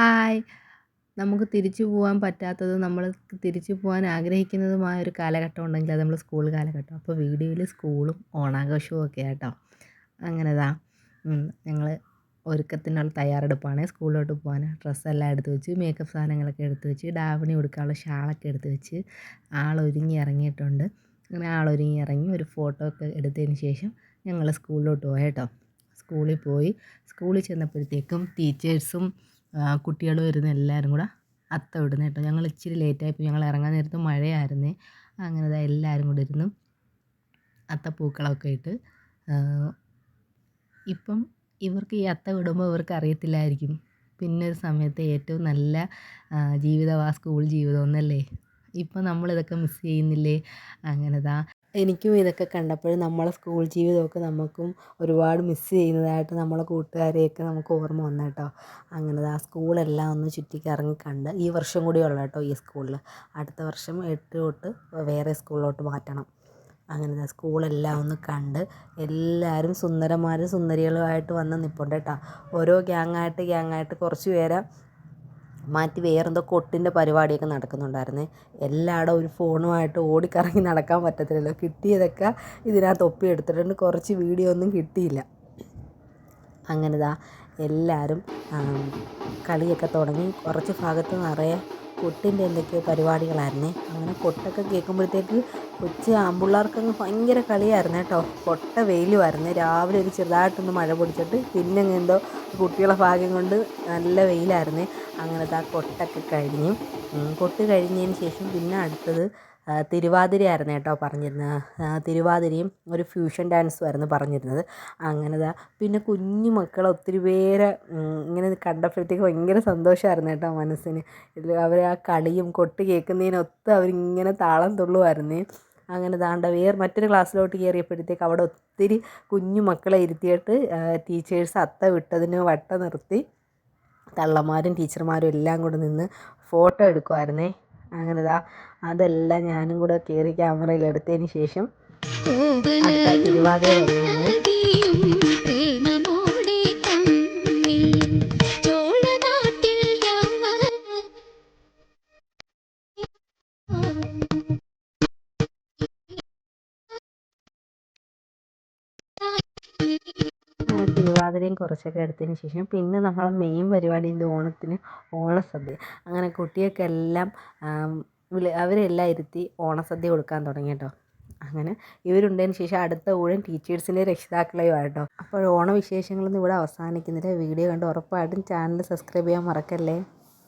Hi. നമുക്ക് തിരിച്ചു പോകാൻ പറ്റാത്തത് നമ്മൾ തിരിച്ചു പോകാൻ ആഗ്രഹിക്കുന്നതുമായ ഒരു കാലഘട്ടം ഉണ്ടെങ്കിൽ അത് നമ്മൾ സ്കൂൾ കാലഘട്ടം. അപ്പോൾ വീഡിയോയിൽ സ്കൂളും ഓണാഘോഷവും ഒക്കെ ആട്ടോ. അങ്ങനെ ദാ ഞങ്ങൾ ഒരുക്കത്തിനുള്ള തയ്യാറെടുപ്പാണ്. സ്കൂളിലോട്ട് പോകാൻ ഡ്രസ്സെല്ലാം എടുത്ത് വെച്ച് മേക്കപ്പ് സാധനങ്ങളൊക്കെ എടുത്ത് വെച്ച് ഡാവണി കൊടുക്കാനുള്ള ഷാളൊക്കെ എടുത്ത് വെച്ച് ആളൊരുങ്ങി ഇറങ്ങിയിട്ടുണ്ട്. അങ്ങനെ ആളൊരുങ്ങി ഇറങ്ങി ഒരു ഫോട്ടോ ഒക്കെ എടുത്തതിന് ശേഷം ഞങ്ങൾ സ്കൂളിലോട്ട് പോയി സ്കൂളിൽ പോയി. സ്കൂളിൽ ചെന്നപ്പോഴത്തേക്കും ടീച്ചേഴ്സും കുട്ടികൾ വരുന്ന എല്ലാവരും കൂടെ അത്ത ഇടുന്നത് കേട്ടോ. ഞങ്ങൾ ഇച്ചിരി ലേറ്റായിപ്പോയി ഞങ്ങൾ ഇറങ്ങാൻ നേരത്ത് മഴയായിരുന്നേ. അങ്ങനെ ദാ എല്ലാവരും കൂടെ ഇരുന്ന് അത്തപ്പൂക്കളമൊക്കെ ഇട്ട്. ഇപ്പം ഇവർക്ക് ഈ അത്ത വിടുമ്പോൾ ഇവർക്ക് അറിയത്തില്ലായിരിക്കും. പിന്നെ ഒരു സമയത്ത് ഏറ്റവും നല്ല ജീവിതമാണ് സ്കൂൾ ജീവിതം എന്നല്ലേ ഇപ്പം നമ്മളിതൊക്കെ മിസ് ചെയ്യുന്നില്ലേ? അങ്ങനെ ദാ എനിക്കും ഇതൊക്കെ കണ്ടപ്പോൾ നമ്മളെ സ്കൂൾ ജീവിതമൊക്കെ നമുക്കും ഒരുപാട് മിസ്സ് ചെയ്യുന്നതായിട്ട് നമ്മളെ കൂട്ടുകാരെയൊക്കെ നമുക്ക് ഓർമ്മ വന്നു കേട്ടോ. അങ്ങനെ ആ സ്കൂളെല്ലാം ഒന്ന് ചുറ്റിക്കറങ്ങി കണ്ട് ഈ വർഷം കൂടി ഉള്ളു കേട്ടോ ഈ സ്കൂളിൽ അടുത്ത വർഷം എട്ട് തൊട്ട് വേറെ സ്കൂളിലോട്ട് മാറ്റണം. അങ്ങനെ സ്കൂളെല്ലാം ഒന്ന് കണ്ട് എല്ലാവരും സുന്ദരന്മാരും സുന്ദരികളുമായിട്ട് വന്ന് നിൽപ്പുണ്ട് കേട്ടോ. ഓരോ ഗ്യാങ്ങായിട്ട് ഗ്യാങ്ങായിട്ട് കുറച്ച് പേരെ മാറ്റി വേറെന്തോ കൊട്ടിന്റെ പരിപാടിയൊക്കെ നടക്കുന്നുണ്ടായിരുന്നു. എല്ലായിടവും ഒരു ഫോണുമായിട്ട് ഓടിക്കറങ്ങി നടക്കാൻ പറ്റത്തില്ലല്ലോ. കിട്ടിയതൊക്കെ ഇതിനകത്ത് ഒപ്പി എടുത്തിട്ടുണ്ട് കുറച്ച് വീഡിയോ ഒന്നും കിട്ടിയില്ല. അങ്ങനെ ദാ എല്ലാവരും കളിയൊക്കെ തുടങ്ങി. കുറച്ച് ഭാഗത്ത് നിറയെ കൊട്ടിന്റെ എന്തൊക്കെയോ പരിപാടികളായിരുന്നേ. അങ്ങനെ കൊട്ടൊക്കെ കേൾക്കുമ്പോഴത്തേക്ക് കൊച്ചു ആമ്പിള്ളേർക്കങ്ങ് ഭയങ്കര കളിയായിരുന്നു കേട്ടോ. കൊട്ട വെയിലുമായിരുന്നു. രാവിലെ ഒരു ചെറുതായിട്ടൊന്ന് മഴ പൊടിച്ചിട്ട് പിന്നെ എന്തോ കുട്ടികളെ ഭാഗ്യം കൊണ്ട് നല്ല വെയിലായിരുന്നു. അങ്ങനത്തെ ആ കൊട്ടൊക്കെ കഴിഞ്ഞു. കൊട്ട് കഴിഞ്ഞതിന് ശേഷം പിന്നെ അടുത്തത് തിരുവാതിരയായിരുന്നു കേട്ടോ പറഞ്ഞിരുന്നത്. തിരുവാതിരയും ഒരു ഫ്യൂഷൻ ഡാൻസും ആയിരുന്നു പറഞ്ഞിരുന്നത്. അങ്ങനെ പിന്നെ കുഞ്ഞു മക്കളെ ഒത്തിരി പേരെ ഇങ്ങനെ കണ്ടപ്പോഴത്തേക്ക് ഭയങ്കര സന്തോഷമായിരുന്നു കേട്ടോ മനസ്സിന്. അവർ ആ കളിയും കൊട്ട് കേൾക്കുന്നതിനൊത്ത് അവരിങ്ങനെ താളം തുള്ളുമായിരുന്നേ. അങ്ങനെ ദാണ്ട വേറെ മറ്റൊരു ക്ലാസ്സിലോട്ട് കയറിയപ്പോഴത്തേക്ക് അവിടെ ഒത്തിരി കുഞ്ഞു മക്കളെ ഇരുത്തിയിട്ട് ടീച്ചേഴ്സ് അത്ത വിട്ടതിന് വട്ട നിർത്തി. തള്ളമാരും ടീച്ചർമാരും എല്ലാം കൂടെ നിന്ന് ഫോട്ടോ എടുക്കുമായിരുന്നേ അങ്ങനെ ദാ അതെല്ലാം ഞാനും കൂടെ കയറി ക്യാമറയിൽ എടുത്തതിന് ശേഷം തിരുവാതിര തിരുവാതിരയും കുറച്ചൊക്കെ എടുത്തതിന് ശേഷം പിന്നെ നമ്മളെ മെയിൻ പരിപാടി ഇത് ഓണത്തിന് ഓണസദ്യ. അങ്ങനെ കുട്ടികൾക്കെല്ലാം അവരെല്ലാം ഇരുത്തി ഓണസദ്യ കൊടുക്കാൻ തുടങ്ങി കേട്ടോ. അങ്ങനെ ഇവരുണ്ടതിന് ശേഷം അടുത്ത ഊഴം ടീച്ചേഴ്സിന്റെ രക്ഷിതാക്കളെയും ആയിട്ടോ അപ്പോൾ ഓണവിശേഷങ്ങളൊന്നും ഇവിടെ അവസാനിക്കുന്നില്ല. വീഡിയോ കണ്ട് ഉറപ്പായിട്ടും ചാനൽ സബ്സ്ക്രൈബ് ചെയ്യാൻ മറക്കല്ലേ?